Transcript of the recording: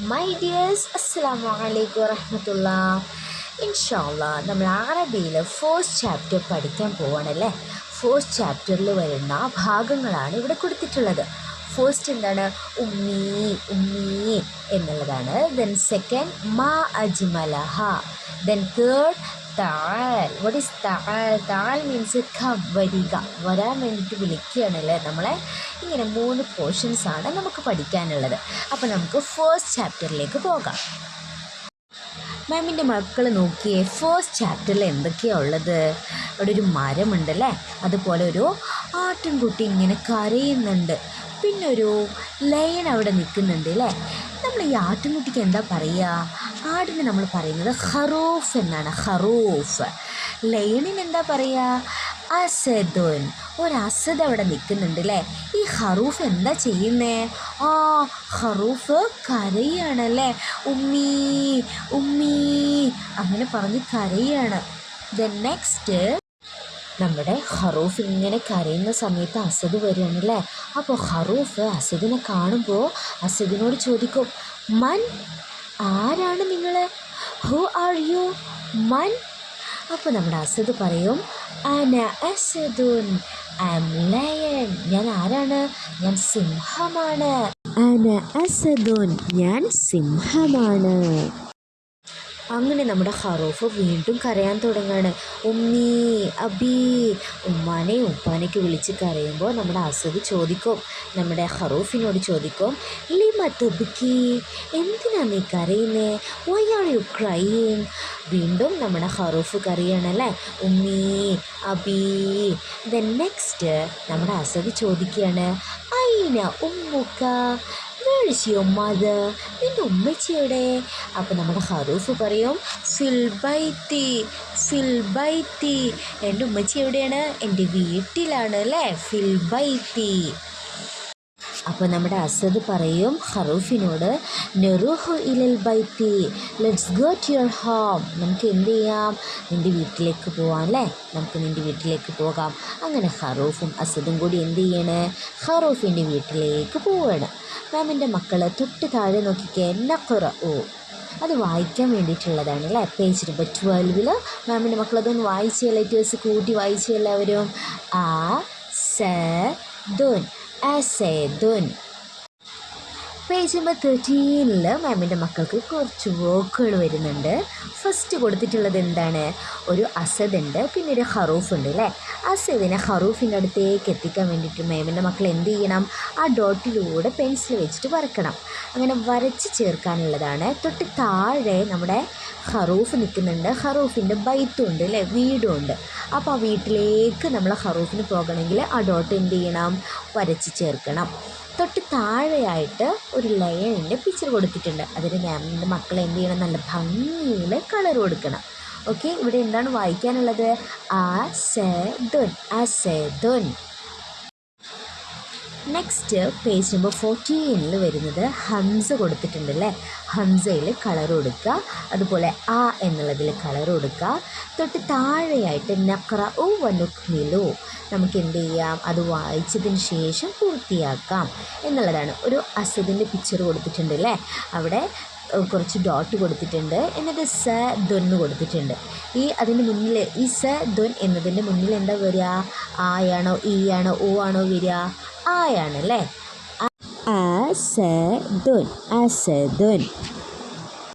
My dears അസ്സാം വലൈക്കും വറഹമത്തുള്ള ഇൻഷാല്ല നമ്മൾ അറബിയിൽ ഫസ്റ്റ് ചാപ്റ്റർ പഠിക്കാൻ പോവാണല്ലേ? ഫസ്റ്റ് ചാപ്റ്ററിൽ വരുന്ന ഭാഗങ്ങളാണ് ഇവിടെ കൊടുത്തിട്ടുള്ളത്. ഫസ്റ്റ് എന്താണ്? ഉമ്മീ ഉമ്മീ എന്നുള്ളതാണ്. ദെൻ സെക്കൻഡ് മാ അജ്മലഹ. ദെൻ തേർഡ് താൽ വാട്ട് ഇസ് താൽ താൽ മീൻസ് കം വരിക. വരാൻ വേണ്ടിയിട്ട് വിളിക്കുകയാണല്ലേ നമ്മളെ ഇങ്ങനെ മൂന്ന് പോർഷൻസ് ആണ് നമുക്ക് പഠിക്കാനുള്ളത്. അപ്പോൾ നമുക്ക് ഫസ്റ്റ് ചാപ്റ്ററിലേക്ക് പോകാം. മാമിന്റെ മക്കൾ നോക്കിയേ ഫസ്റ്റ് ചാപ്റ്ററിൽ എന്തൊക്കെയാണ് ഉള്ളത്? അവിടെ ഒരു മരമുണ്ടല്ലേ അതുപോലെ ഒരു ആട്ടിൻകുട്ടി ഇങ്ങനെ കരയുന്നുണ്ട്. പിന്നെ ഒരു ലയൺ അവിടെ നിൽക്കുന്നുണ്ട് അല്ലേ? നമ്മൾ ഈ ആട്ടിൻകുട്ടിക്ക് എന്താ പറയുക? ആടിന് നമ്മൾ പറയുന്നത് ഹറോഫ് എന്നാണ് ഹറോഫ് ലയണിന് എന്താ പറയുക അസദുൻ. ഒരു അവിടെ നിൽക്കുന്നുണ്ട് അല്ലേ ഈ ഹറൂഫ് എന്താ ചെയ്യുന്നേ? ആ ഹറൂഫ് കരയാണ് അല്ലേ ഉമ്മീ ഉമ്മീ. അങ്ങനെ പറഞ്ഞ് കരയാണ്. ദെൻ നെക്സ്റ്റ് നമ്മുടെ ഹറൂഫ് ഇങ്ങനെ കരയുന്ന സമയത്ത് അസദ് വരികയാണല്ലേ അപ്പോൾ ഹറൂഫ് അസദിനെ കാണുമ്പോൾ അസദിനോട് ചോദിക്കും മൻ ആരാണ് നിങ്ങൾ ഹു ആർ യു മൻ. അപ്പോൾ നമ്മുടെ അസദ് പറയും അന അസദുൻ ഐ എം ലയൺ ഞാൻ ആരാണ്? ഞാൻ സിംഹമാണ്. അന അസദുൻ ഞാൻ സിംഹമാണ്. അങ്ങനെ നമ്മുടെ ഹറൂഫ് വീണ്ടും കരയാൻ തുടങ്ങാണ്. ഉമ്മീ അബി ഉമ്മാനെ ഉപ്പാനേക്ക് വിളിച്ച് കരയുമ്പോൾ നമ്മുടെ അസദ് ചോദിക്കും. നമ്മുടെ ഹറൂഫിനോട് ചോദിക്കും ലിമ എന്തിനാ നീ കരയുന്നേ? വൈ ആർ യു ക്രൈയിങ് വീണ്ടും നമ്മുടെ ഹറൂഫ് കരയാണല്ലേ ഉമ്മീ അബി ദെൻ നെക്സ്റ്റ് നമ്മുടെ അസദ് ചോദിക്കുകയാണ് ഐന ഉമ്മുക്ക? Where's your mother? നിന്റെ ഉമ്മച്ചിയുടെ അപ്പോൾ നമ്മുടെ ഹറൂഫ് പറയും സിൽബൈത്തി സിൽബൈത്തി. എന്റെ ഉമ്മച്ചി എവിടെയാണ്? എന്റെ വീട്ടിലാണ് അല്ലേ? ഫിൽബൈത്തി അപ്പോൾ നമ്മുടെ അസദ് പറയും ഹറൂഫിനോട് നെറുഹു ഇലൽ ബൈത്തി let's go to your home. നമുക്ക് എന്ത് ചെയ്യാം? നിന്റെ വീട്ടിലേക്ക് പോവാം അല്ലേ? നമുക്ക് നിന്റെ വീട്ടിലേക്ക് പോകാം. അങ്ങനെ ഹറൂഫും അസദും കൂടി എന്ത് ചെയ്യണേ? ഹറൂഫിന്റെ വീട്ടിലേക്ക് പോവുകയാണ് മാമിന്റെ മക്കൾ തൊട്ട് താഴെ നോക്കിക്കേ കുറ ഓ അത് വായിക്കാൻ വേണ്ടിയിട്ടുള്ളതാണ് അല്ലേ? പേജ് നമ്പർ ട്വൽവിൽ മാമിന്റെ മക്കൾ അതൊന്ന് വായിച്ച് ലെറ്റേഴ്സ് കൂട്ടി വായിച്ച് എല്ലാവരും. ആ സ ദുൻ. അസേദുൻ പേജ് നമ്പർ തേർട്ടീനിൽ മാമിന്റെ മക്കൾക്ക് കുറച്ച് വർക്കുകൾ വരുന്നുണ്ട്. ഫസ്റ്റ് കൊടുത്തിട്ടുള്ളത് എന്താണ്? ഒരു അസദ് ഉണ്ട് പിന്നെ ഒരു ഹറൂഫ് ഉണ്ട് അല്ലേ? അസദിനെ ഹറൂഫിന്റെ അടുത്തേക്ക് എത്തിക്കാൻ വേണ്ടിയിട്ട് മാമിന്റെ മക്കൾ എന്ത് ചെയ്യണം? ആ ഡോട്ടിലൂടെ പെൻസിൽ വെച്ചിട്ട് വരക്കണം അങ്ങനെ വരച്ച് ചേർക്കാനുള്ളതാണ്. തൊട്ട് താഴെ നമ്മുടെ ഹറൂഫ് നിൽക്കുന്നുണ്ട്. ഹറൂഫിന്റെ ബൈത്തും ഉണ്ട് അല്ലേ? വീടും ഉണ്ട് അപ്പോൾ ആ വീട്ടിലേക്ക് നമ്മൾ ഹറൂഫിന് പോകണമെങ്കിൽ ആ ഡോട്ട് എന്ത് ചെയ്യണം? വരച്ച് ചേർക്കണം. തൊട്ട് താഴെയായിട്ട് ഒരു ലയണിന്റെ പിക്ചർ കൊടുത്തിട്ടുണ്ട്. അതിന് മാമിന്റെ മക്കൾ എന്ത് ചെയ്യണം? നല്ല ഭംഗിയിൽ കളർ കൊടുക്കണം. ഓക്കെ ഇവിടെ എന്താണ് വായിക്കാനുള്ളത്? ആ സെ ദുൻ. ആ സെ ദുൻ. നെക്സ്റ്റ് പേജ് നമ്പർ ഫോർട്ടീനിൽ വരുന്നത് ഹംസ കൊടുത്തിട്ടുണ്ട് അല്ലേ ഹംസയിൽ കളർ കൊടുക്കുക. അതുപോലെ ആ എന്നുള്ളതിൽ കളർ കൊടുക്കുക. തൊട്ട് താഴെയായിട്ട് നക്ര ഓ വനുക്മിലു നമുക്ക് എന്ത് ചെയ്യാം? അത് വായിച്ചതിന് ശേഷം പൂർത്തിയാക്കാം. എന്നുള്ളതാണ്. ഒരു അസദിന്റെ പിക്ചർ കൊടുത്തിട്ടുണ്ട് അല്ലേ അവിടെ കുറച്ച് ഡോട്ട് കൊടുത്തിട്ടുണ്ട്. എന്നിട്ട് സ ദൊന്ന് കൊടുത്തിട്ടുണ്ട്. ഈ അതിന്റെ മുന്നിൽ ഈ സ ധൊൻ എന്നതിന്റെ മുന്നിൽ എന്താ വരിക? ആയാണോ ഈ ആണോ ഓ ആണോ വരിക? ആയാണ് അല്ലേ അസദുൻ അസദുൻ